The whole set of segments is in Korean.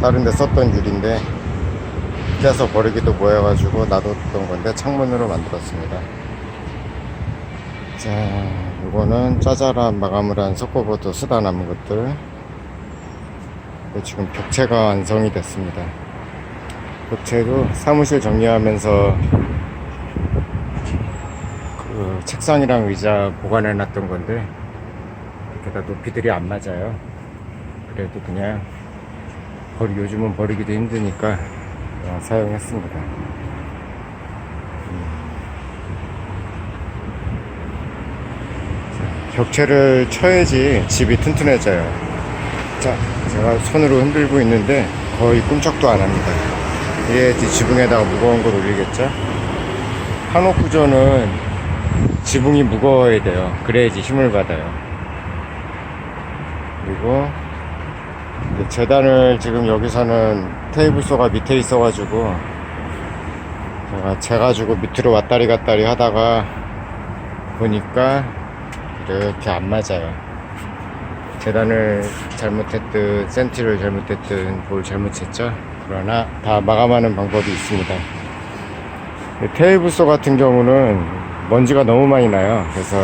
다른 데 썼던 유리인데 깨서 버리기도 뭐해가지고 놔뒀던 건데 창문으로 만들었습니다. 자, 이거는 짜잘한 마감을 한 석고보드 쓰다 남은 것들. 지금 벽체가 완성이 됐습니다. 벽체도 사무실 정리하면서 그 책상이랑 의자 보관해 놨던 건데 이렇게 다 높이들이 안 맞아요. 그래도 그냥 버리 요즘은 버리기도 힘드니까 그냥 사용했습니다. 음. 자, 벽체를 쳐야지 집이 튼튼해져요. 자, 제가 손으로 흔들고 있는데 거의 꿈쩍도 안 합니다. 이래야지 지붕에다가 무거운 걸 올리겠죠? 한옥 구조는 지붕이 무거워야 돼요. 그래야지 힘을 받아요. 그리고 재단을 지금 여기서는 테이블소가 밑에 있어가지고 제가 재가지고 밑으로 왔다리 갔다리 하다가 보니까 이렇게 안 맞아요. 재단을 잘못했든 센티를 잘못했든 뭘 잘못했죠. 그러나 다 마감하는 방법이 있습니다. 이 테이블소 같은 경우는 먼지가 너무 많이 나요. 그래서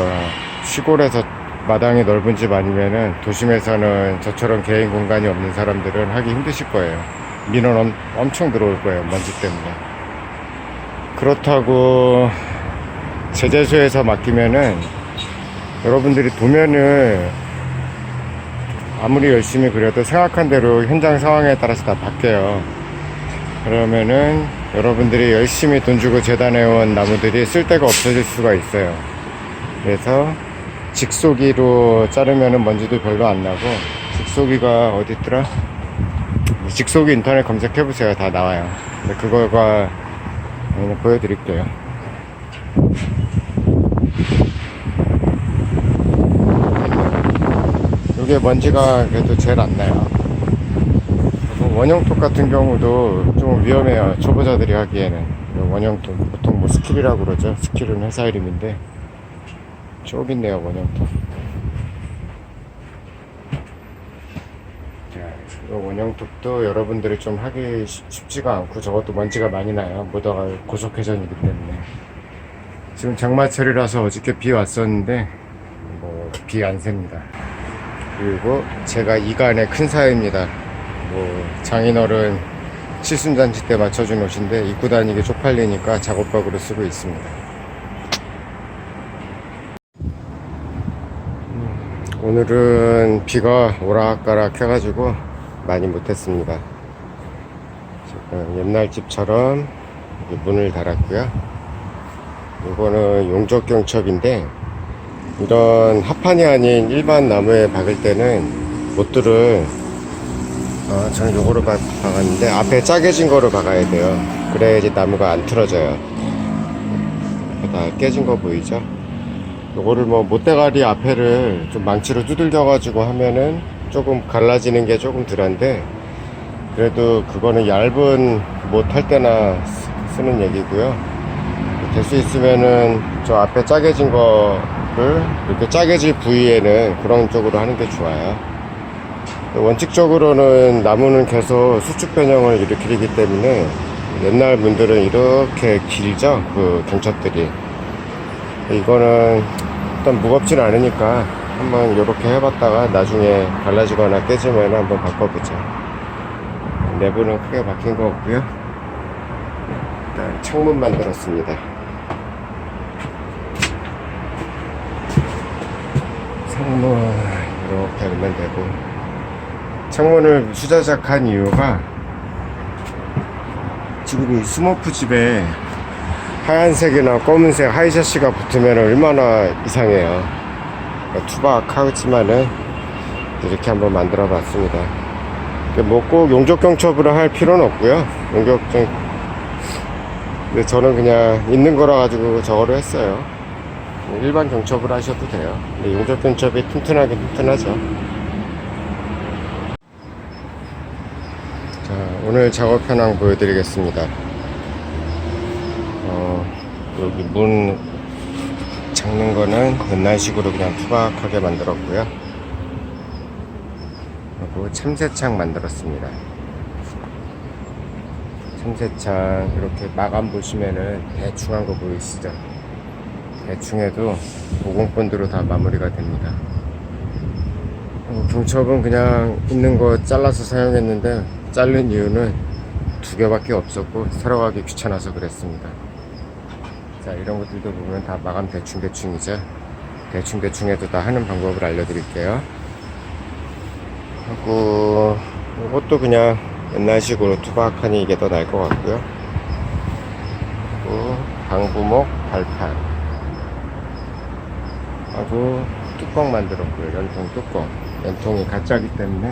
시골에서 마당이 넓은 집 아니면은 도심에서는 저처럼 개인 공간이 없는 사람들은 하기 힘드실 거예요. 민원 엄, 엄청 들어올 거예요. 먼지 때문에. 그렇다고 제재소에서 맡기면은 여러분들이 도면을 아무리 열심히 그려도 생각한 대로 현장 상황에 따라서 다 바뀌어요. 그러면은 여러분들이 열심히 돈 주고 재단해온 나무들이 쓸데가 없어질 수가 있어요. 그래서 직소기로 자르면은 먼지도 별로 안 나고 직소기가 어디 있더라? 직소기 인터넷 검색해보세요. 다 나와요. 그거가 보여드릴게요. 이게 먼지가 그래도 제일 안 나요. 그리고 원형톱 같은 경우도 좀 위험해요. 초보자들이 하기에는. 원형톱, 보통 뭐 스킬이라고 그러죠. 스킬은 회사 이름인데. 쪽 있네요, 원형톱. 자, 이 원형톱도 여러분들이 좀 하기 쉽- 쉽지가 않고 저것도 먼지가 많이 나요. 모다가 고속회전이기 때문에. 지금 장마철이라서 어저께 비 왔었는데, 뭐, 비 안 셉니다. 그리고 제가 이간의 큰 사입니다. 뭐 장인어른 칠순잔치 때 맞춰준 옷인데 입고 다니기 쪽팔리니까 작업복으로 쓰고 있습니다. 음, 오늘은 비가 오락가락 해가지고 많이 못했습니다. 옛날 집처럼 문을 달았고요. 이거는 용적경첩인데 이런 합판이 아닌 일반 나무에 박을 때는 못들을 어, 저는 요거로 박, 박았는데 앞에 짜게 진 거로 박아야 돼요 그래야지 나무가 안 틀어져요 다 깨진 거 보이죠 요거를 뭐 못대가리 앞에를 좀 망치로 두들겨 가지고 하면은 조금 갈라지는 게 조금 덜한데 그래도 그거는 얇은 못할 때나 쓰- 쓰는 얘기고요. 될 수 있으면은 저 앞에 짜게진 거를 이렇게 짜게질 부위에는 그런 쪽으로 하는 게 좋아요. 원칙적으로는 나무는 계속 수축 변형을 일으키기 때문에 옛날 분들은 이렇게 길죠? 그 경첩들이 이거는 일단 무겁진 않으니까 한번 이렇게 해봤다가 나중에 갈라지거나 깨지면 한번 바꿔보죠 내부는 크게 박힌 거 없고요. 일단 창문 만들었습니다. 창문 이렇게 열면 되고 창문을 수자작한 이유가 지금 이 스모프 집에 하얀색이나 검은색 하이샤시가 붙으면 얼마나 이상해요 투박하지만은 이렇게 한번 만들어 봤습니다 뭐꼭 용접경첩으로 할 필요는 없고요 용접경 근데 저는 그냥 있는 거라 가지고 저거로 했어요 일반 경첩을 하셔도 돼요. 근데 용접 경첩이 튼튼하게 튼튼하죠. 자, 오늘 작업 현황 보여드리겠습니다. 어, 여기 문 잡는 거는 옛날식으로 그냥 투박하게 만들었고요. 그리고 참새창 만들었습니다. 삼세창 이렇게 마감 보시면은 대충 한 거 보이시죠? 대충 해도 50본드로 다 마무리가 됩니다. 어, 경첩은 그냥 있는 거 잘라서 사용했는데 자른 이유는 두 개밖에 없었고 사러 가기 귀찮아서 그랬습니다. 자 이런 것들도 보면 다 마감 대충 대충이죠. 대충 대충 해도 다 하는 방법을 알려드릴게요. 하고 이것도 그냥 옛날식으로 투박하니 이게 더 나을 것 같고요. 그리고 방부목 발판 하고 뚜껑 만들었고요. 연통 뚜껑. 연통이 가짜기 때문에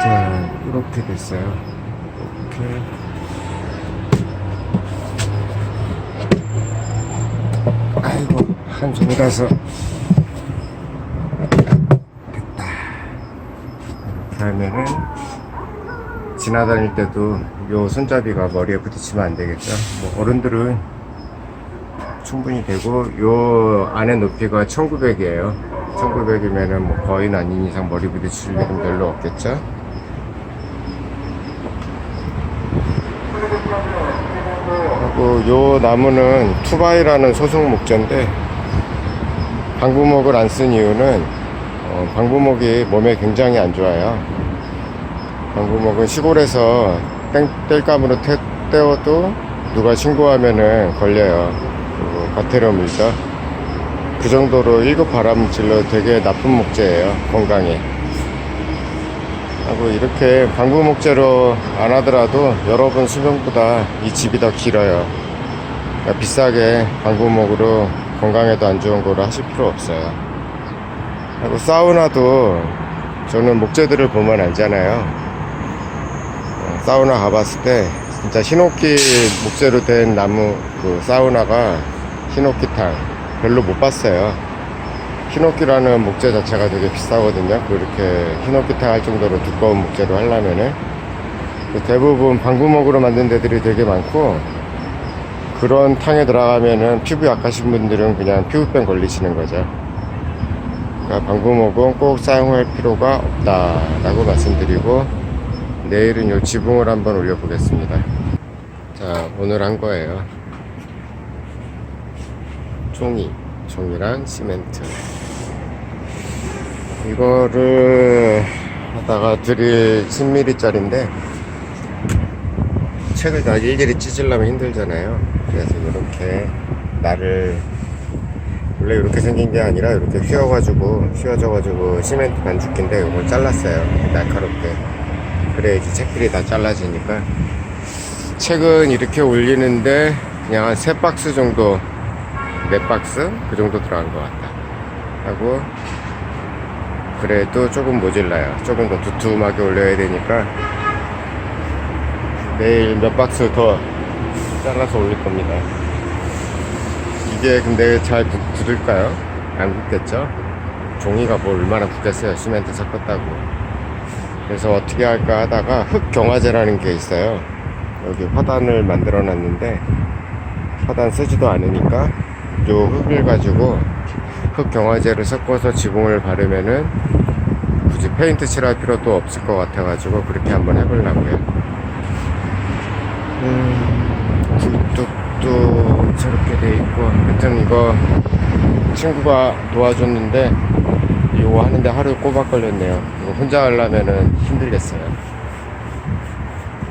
자 이렇게 됐어요. 이렇게 한 손이라서 됐다. 하면은 지나다닐 때도 요 손잡이가 머리에 부딪히면 안 되겠죠. 뭐 어른들은 충분히 되고 요 안에 높이가 1900이에요 1900이면은 뭐 거의 아닌 이상 머리 부딪힐 일은 별로 없겠죠 하고 요 나무는 투바이라는 소속 목재인데 방부목을 안 쓴 이유는 어, 방부목이 몸에 굉장히 안 좋아요. 방부목은 시골에서 땡, 뗄감으로 태, 떼어도 누가 신고하면은 걸려요. 그리고 과태료 물죠. 그 정도로 1급 발암질로 되게 나쁜 목재예요 건강에. 하고 이렇게 방부 목재로 안 하더라도 여러분 수명보다 이 집이 더 길어요. 그러니까 비싸게 방부목으로 건강에도 안 좋은 거를 하실 필요 없어요 하고 사우나도 저는 목재들을 보면 알잖아요 어, 사우나 가봤을 때 진짜 히노키 목재로 된 나무 그 사우나가 히노키탕 별로 못 봤어요. 히노키라는 목재 자체가 되게 비싸거든요. 그렇게 히노키탕 할 정도로 두꺼운 목재로 하려면은 그 대부분 방구목으로 만든 데들이 되게 많고 그런 탕에 들어가면은 피부 약하신 분들은 그냥 피부병 걸리시는 거죠. 그러니까 방구목은 꼭 사용할 필요가 없다라고 말씀드리고 내일은 요 지붕을 한번 올려보겠습니다. 자, 오늘 한 거예요. 종이, 종이랑 시멘트. 이거를 하다가 드릴 10mm짜리인데 책을 다 일일이 찢으려면 힘들잖아요. 그래서 이렇게 날을 원래 이렇게 생긴 게 아니라 이렇게 휘어가지고 휘어져가지고 시멘트 반죽기인데 이걸 잘랐어요. 날카롭게. 그래야지 책들이 다 잘라지니까 책은 이렇게 올리는데 그냥 한 세 박스 정도 네 박스 그 정도 들어간 것 같다 하고 그래도 조금 모질라요 조금 더 두툼하게 올려야 되니까 내일 몇 박스 더 잘라서 올릴 겁니다. 이게 근데 잘 굳, 굳을까요? 안 굳겠죠? 종이가 뭐 얼마나 굳겠어요? 시멘트 섞었다고. 그래서 어떻게 할까 하다가 흙경화제라는 게 있어요. 여기 화단을 만들어 놨는데 화단 쓰지도 않으니까 요 흙을 가지고 흙 경화제를 섞어서 지붕을 바르면은 굳이 페인트 칠할 필요도 없을 것 같아 가지고 그렇게 한번 해보려고요 음, 굴뚝도 저렇게 돼 있고 하여튼 이거 친구가 도와줬는데 이거 하는데 하루 꼬박 걸렸네요. 혼자 하려면은 힘들겠어요.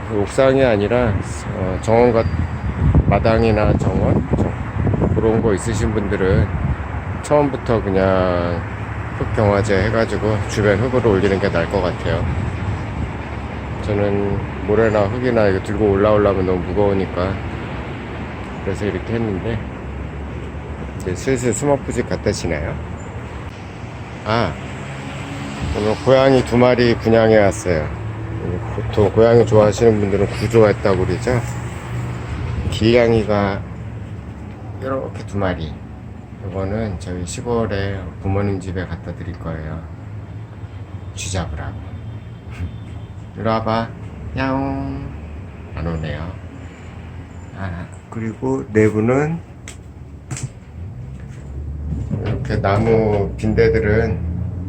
그 옥상이 아니라 어, 정원 같 마당이나 정원? 정- 그런 거 있으신 분들은 처음부터 그냥 흙 경화제 해가지고 주변 흙으로 올리는 게 나을 것 같아요. 저는 모래나 흙이나 이거 들고 올라오려면 너무 무거우니까 그래서 이렇게 했는데 이제 슬슬 스머프집 갖다 시나요? 아 오늘 고양이 두 마리 분양해 왔어요. 보통 고양이 좋아하시는 분들은 구조했다고 그러죠. 길냥이가 이렇게 두 마리. 이거는 저희 시골에 부모님 집에 갖다 드릴 거예요. 쥐 잡으라고. 이리 와봐. 야옹. 안 오네요. 아, 그리고 내부는 이렇게 나무 빈대들은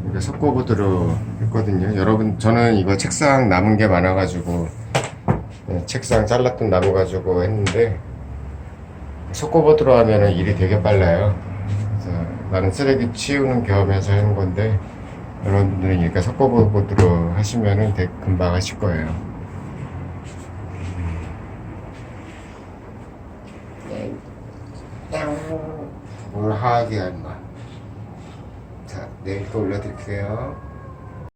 이렇게 석고보드로 했거든요. 여러분, 저는 이거 책상 남은 게 많아 가지고, 네, 책상 잘랐던 나무 가지고 했는데, 석고보드로 하면은 일이 되게 빨라요. 그래서 나는 쓰레기 치우는 겸해서 하는 건데, 여러분들은 이렇게 석고보드로 하시면은 되게 금방 하실 거예요. 뭘 하게 한 거. 자, 내일 또 올려드릴게요.